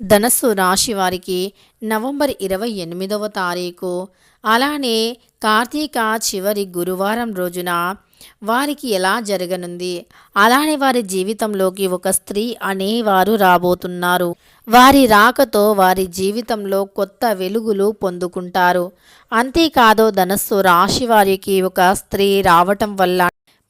ధనస్సు రాశి వారికి నవంబర్ ఇరవై ఎనిమిదవ తారీఖు. అలానే కార్తీక చివరి గురువారం రోజున వారికి ఎలా జరగనుంది? అలానే వారి జీవితంలోకి ఒక స్త్రీ అనేవారు రాబోతున్నారు. వారి రాకతో వారి జీవితంలో కొత్త వెలుగులు పొందుకుంటారు. అంతేకాదు ధనస్సు రాశి వారికి ఒక స్త్రీ రావటం వల్ల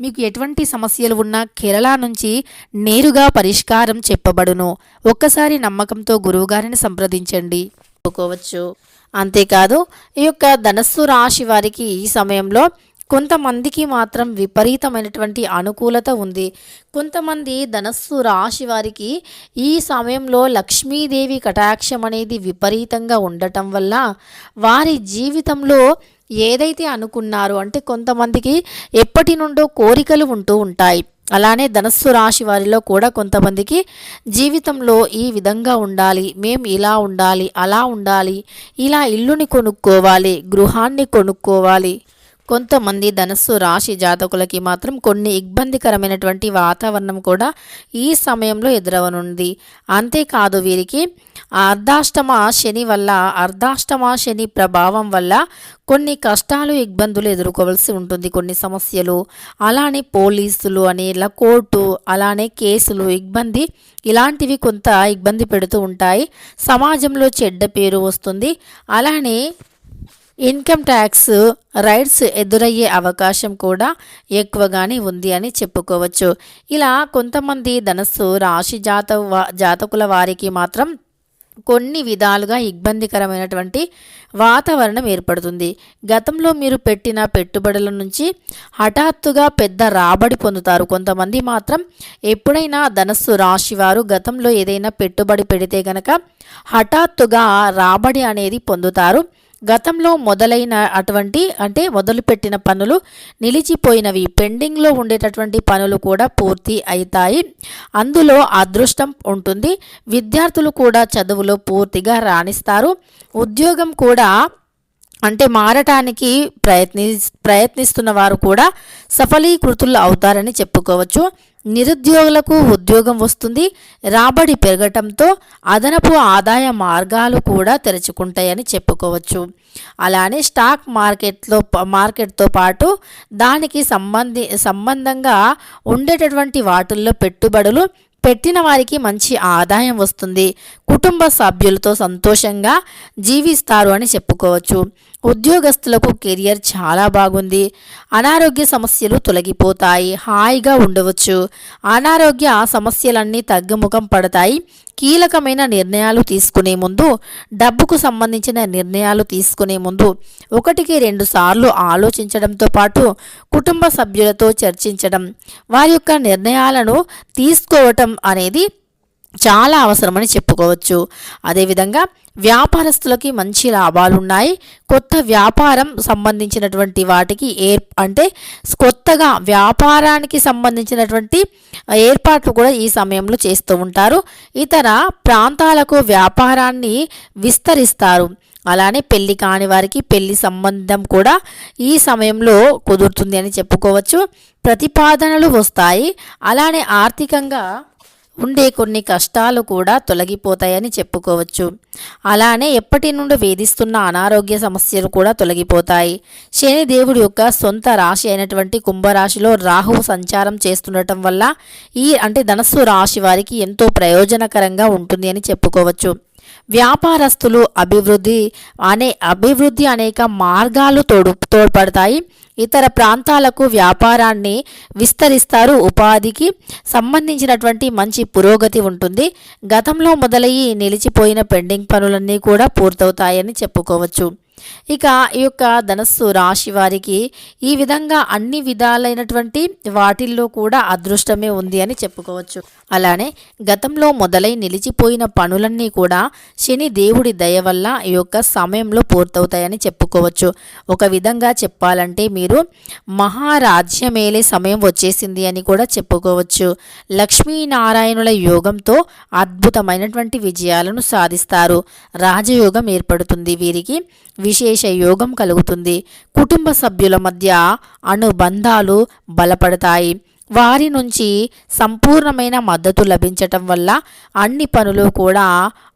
మీకు ఎటువంటి సమస్యలు ఉన్నా కేరళ నుంచి నేరుగా పరిష్కారం చెప్పబడును. ఒక్కసారి నమ్మకంతో గురువుగారిని సంప్రదించండి. చెప్పుకోవచ్చు అంతేకాదు ఈ యొక్క ధనస్సు రాశి వారికి ఈ సమయంలో కొంతమందికి మాత్రం విపరీతమైనటువంటి అనుకూలత ఉంది. కొంతమంది ధనస్సు రాశి వారికి ఈ సమయంలో లక్ష్మీదేవి కటాక్షం అనేది విపరీతంగా ఉండటం వల్ల వారి జీవితంలో ఏదైతే అనుకున్నారో అంటే కొంతమందికి ఎప్పటి నుండో కోరికలు ఉంటూ ఉంటాయి. అలానే ధనస్సు రాశి వారిలో కూడా కొంతమందికి జీవితంలో ఈ విధంగా ఉండాలి మేం ఇలా ఉండాలి అలా ఉండాలి ఇలా ఇల్లుని కొనుక్కోవాలి గృహాన్ని కొనుక్కోవాలి కొంతమంది ధనస్సు రాశి జాతకులకి మాత్రం కొన్ని ఇబ్బందికరమైనటువంటి వాతావరణం కూడా ఈ సమయంలో ఎదురవనుంది. అంతేకాదు వీరికి అర్ధాష్టమ శని వల్ల అర్ధాష్టమ శని ప్రభావం వల్ల కొన్ని కష్టాలు ఇబ్బందులు ఎదుర్కోవాల్సి ఉంటుంది. కొన్ని సమస్యలు అలానే పోలీసులు అని ఇలా కోర్టు అలానే కేసులు ఇబ్బంది ఇలాంటివి కొంత ఇబ్బంది పెడుతూ ఉంటాయి. సమాజంలో చెడ్డ పేరు వస్తుంది. అలానే ఇన్కమ్ ట్యాక్స్ రైట్స్ ఎదురయ్యే అవకాశం కూడా ఎక్కువగానే ఉంది అని చెప్పుకోవచ్చు. ఇలా కొంతమంది ధనస్సు రాశి జాత జాతకుల వారికి మాత్రం కొన్ని విధాలుగా ఇబ్బందికరమైనటువంటి వాతావరణం ఏర్పడుతుంది. గతంలో మీరు పెట్టిన పెట్టుబడుల నుంచి హఠాత్తుగా పెద్ద రాబడి పొందుతారు. కొంతమంది మాత్రం ఎప్పుడైనా ధనస్సు రాశి వారు గతంలో ఏదైనా పెట్టుబడి పెడితే గనక హఠాత్తుగా రాబడి అనేది పొందుతారు. గతంలో మొదలైన అటువంటి అంటే మొదలుపెట్టిన పనులు నిలిచిపోయినవి. పెండింగ్లో ఉండేటటువంటి పనులు కూడా పూర్తి అవుతాయి అందులో అదృష్టం ఉంటుంది. విద్యార్థులు కూడా చదువులో పూర్తిగా రాణిస్తారు. ఉద్యోగం కూడా అంటే మారటానికి ప్రయత్ని ప్రయత్నిస్తున్న వారు కూడా సఫలీకృతులు అవుతారని చెప్పుకోవచ్చు. నిరుద్యోగులకు ఉద్యోగం వస్తుంది. రాబడి పెరగటంతో అదనపు ఆదాయ మార్గాలు కూడా తెరుచుకుంటాయని చెప్పుకోవచ్చు. అలానే స్టాక్ మార్కెట్లో మార్కెట్తో పాటు దానికి సంబంధి సంబంధంగా ఉండేటటువంటి వాటిల్లో పెట్టుబడులు పెట్టిన వారికి మంచి ఆదాయం వస్తుంది. కుటుంబ సభ్యులతో సంతోషంగా జీవిస్తారు అని చెప్పుకోవచ్చు. ఉద్యోగస్తులకు కెరియర్ చాలా బాగుంది. అనారోగ్య సమస్యలు తొలగిపోతాయి. హాయిగా ఉండవచ్చు. అనారోగ్య సమస్యలన్నీ తగ్గుముఖం పడతాయి. కీలకమైన నిర్ణయాలు తీసుకునే ముందు డబ్బుకు సంబంధించిన నిర్ణయాలు తీసుకునే ముందు ఒకటికి రెండు సార్లు ఆలోచించడంతో పాటు కుటుంబ సభ్యులతో చర్చించడం వారి యొక్క నిర్ణయాలను తీసుకోవటం అనేది చాలా అవసరమని చెప్పుకోవచ్చు. అదేవిధంగా వ్యాపారస్తులకి మంచి లాభాలు ఉన్నాయి కొత్త వ్యాపారం సంబంధించినటువంటి వాటికి ఏర్ అంటే కొత్తగా వ్యాపారానికి సంబంధించినటువంటి ఏర్పాట్లు కూడా ఈ సమయంలో చేస్తూ ఉంటారు. ఇతర ప్రాంతాలకు వ్యాపారాన్ని విస్తరిస్తారు. అలానే పెళ్ళి కాని వారికి పెళ్ళి సంబంధం కూడా ఈ సమయంలో కుదురుతుంది అని చెప్పుకోవచ్చు. ప్రతిపాదనలు వస్తాయి. అలానే ఆర్థికంగా ఉండే కొన్ని కష్టాలు కూడా తొలగిపోతాయని చెప్పుకోవచ్చు. అలానే ఎప్పటి నుండి వేధిస్తున్న అనారోగ్య సమస్యలు కూడా తొలగిపోతాయి. శని దేవుడి యొక్క సొంత రాశి అయినటువంటి కుంభరాశిలో రాహువు సంచారం చేస్తుండటం వల్ల ఈ అంటే ధనస్సు రాశి వారికి ఎంతో ప్రయోజనకరంగా ఉంటుంది అని చెప్పుకోవచ్చు. వ్యాపారస్తులు అభివృద్ధి అనే అభివృద్ధి అనేక మార్గాలు తోడు తోడ్పడతాయి. ఇతర ప్రాంతాలకు వ్యాపారాన్ని విస్తరిస్తారు. ఉపాధికి సంబంధించినటువంటి మంచి పురోగతి ఉంటుంది. గతంలో మొదలయ్యి నిలిచిపోయిన పెండింగ్ పనులన్నీ కూడా పూర్తవుతాయని చెప్పుకోవచ్చు. ఇక ఈ యొక్క ధనస్సు రాశి వారికి ఈ విధంగా అన్ని విధాలైనటువంటి వాటిల్లో కూడా అదృష్టమే ఉంది అని చెప్పుకోవచ్చు. అలానే గతంలో మొదలై నిలిచిపోయిన పనులన్నీ కూడా శని దేవుడి దయ వల్ల ఈ యొక్క సమయంలో పూర్తవుతాయని చెప్పుకోవచ్చు. ఒక విధంగా చెప్పాలంటే మీరు మహారాజ్యమేలే సమయం వచ్చేసింది అని కూడా చెప్పుకోవచ్చు. లక్ష్మీనారాయణుల యోగంతో అద్భుతమైనటువంటి విజయాలను సాధిస్తారు. రాజయోగం ఏర్పడుతుంది వీరికి. విశేష యోగం కలుగుతుంది. కుటుంబ సభ్యుల మధ్య అనుబంధాలు బలపడతాయి. వారి నుంచి సంపూర్ణమైన మద్దతు లభించటం వల్ల అన్ని పనులు కూడా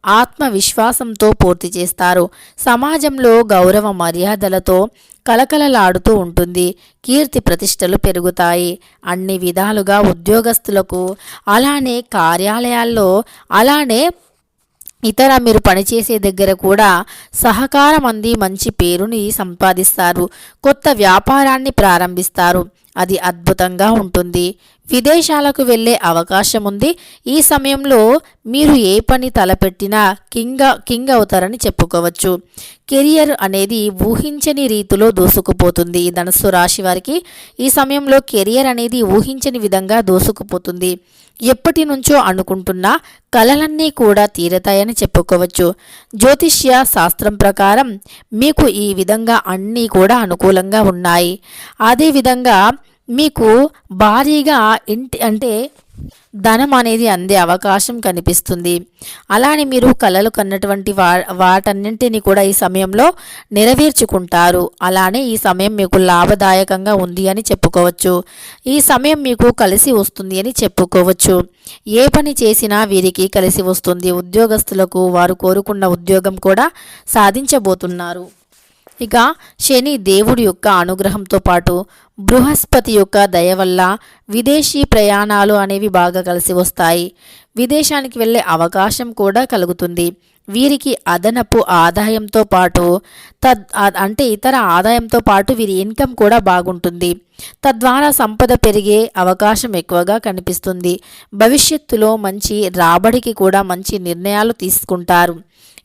ఆత్మవిశ్వాసంతో పూర్తి చేస్తారు. సమాజంలో గౌరవ మర్యాదలతో కలకలలాడుతూ ఉంటుంది. కీర్తి ప్రతిష్టలు పెరుగుతాయి. అన్ని విధాలుగా ఉద్యోగస్తులకు అలానే కార్యాలయాల్లో అలానే ఇతర మీరు పనిచేసే దగ్గర కూడా సహకారం అంది మంచి పేరుని సంపాదిస్తారు. కొత్త వ్యాపారాన్ని ప్రారంభిస్తారు. అది అద్భుతంగా ఉంటుంది. విదేశాలకు వెళ్ళే అవకాశం ఉంది ఈ సమయంలో మీరు ఏ పని తలపెట్టినా కింగ్ కింగ్ అవుతారని చెప్పుకోవచ్చు. కెరియర్ అనేది ఊహించని రీతిలో దూసుకుపోతుంది ఈ ధనస్సు రాశి వారికి. ఈ సమయంలో కెరియర్ అనేది ఊహించని విధంగా దూసుకుపోతుంది. ఎప్పటి నుంచో అనుకుంటున్న కలలన్నీ కూడా తీరతాయని చెప్పుకోవచ్చు. జ్యోతిష్య శాస్త్రం ప్రకారం మీకు ఈ విధంగా అన్నీ కూడా అనుకూలంగా ఉన్నాయి. అదేవిధంగా మీకు భారీగా ఇంటి అంటే ధనం అనేది అందే అవకాశం కనిపిస్తుంది. అలానే మీరు కలలు కన్నటువంటి వా వాటన్నింటినీ కూడా ఈ సమయంలో నెరవేర్చుకుంటారు. అలానే ఈ సమయం మీకు లాభదాయకంగా ఉంది అని చెప్పుకోవచ్చు. ఈ సమయం మీకు కలిసి వస్తుంది అని చెప్పుకోవచ్చు. ఏ పని చేసినా వీరికి కలిసి వస్తుంది. ఉద్యోగస్తులకు వారు కోరుకున్న ఉద్యోగం కూడా సాధించబోతున్నారు. ఇక శని దేవుడి యొక్క అనుగ్రహంతో పాటు బృహస్పతి యొక్క దయ వల్ల విదేశీ ప్రయాణాలు అనేవి బాగా కలిసి వస్తాయి. విదేశానికి వెళ్ళే అవకాశం కూడా కలుగుతుంది. వీరికి అదనపు ఆదాయంతో పాటు తద్ అంటే ఇతర ఆదాయంతో పాటు వీరి ఇన్కమ్ కూడా బాగుంటుంది. తద్వారా సంపద పెరిగే అవకాశం ఎక్కువగా కనిపిస్తుంది. భవిష్యత్తులో మంచి రాబడికి కూడా మంచి నిర్ణయాలు తీసుకుంటారు.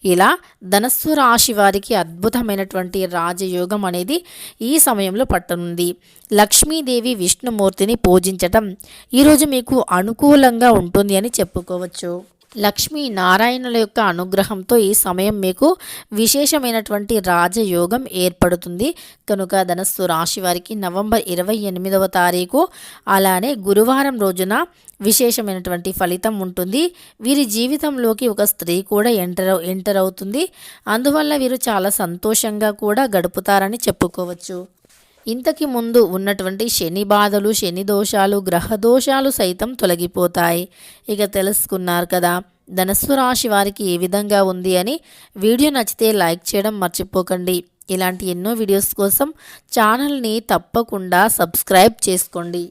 ఇలా ధనస్సు రాశి వారికి అద్భుతమైనటువంటి రాజయోగం అనేది ఈ సమయంలో పట్టనుంది. లక్ష్మీదేవి విష్ణుమూర్తిని పూజించటం ఈరోజు మీకు అనుకూలంగా ఉంటుంది అని చెప్పుకోవచ్చు. లక్ష్మీ నారాయణుల యొక్క అనుగ్రహంతో ఈ సమయం మీకు విశేషమైనటువంటి రాజయోగం ఏర్పడుతుంది. కనుక ధనస్సు రాశి వారికి నవంబర్ ఇరవై ఎనిమిదవ తారీఖు అలానే గురువారం రోజున విశేషమైనటువంటి ఫలితం ఉంటుంది. వీరి జీవితంలోకి ఒక స్త్రీ కూడా ఎంటర్ ఎంటర్ అవుతుంది. అందువల్ల వీరు చాలా సంతోషంగా కూడా గడుపుతారని చెప్పుకోవచ్చు. ఇంతకి ముందు ఉన్నటువంటి శని బాధలు శని దోషాలు గ్రహ దోషాలు సైతం తొలగిపోతాయి. ఇక తెలుసుకున్నారు కదా ధనస్సు రాశి వారికి ఏ విధంగా ఉంది అని వీడియో నచ్చితే లైక్ చేయడం మర్చిపోకండి. ఇలాంటి ఎన్నో వీడియోస్ కోసం ఛానల్ని తప్పకుండా సబ్స్క్రైబ్ చేసుకోండి.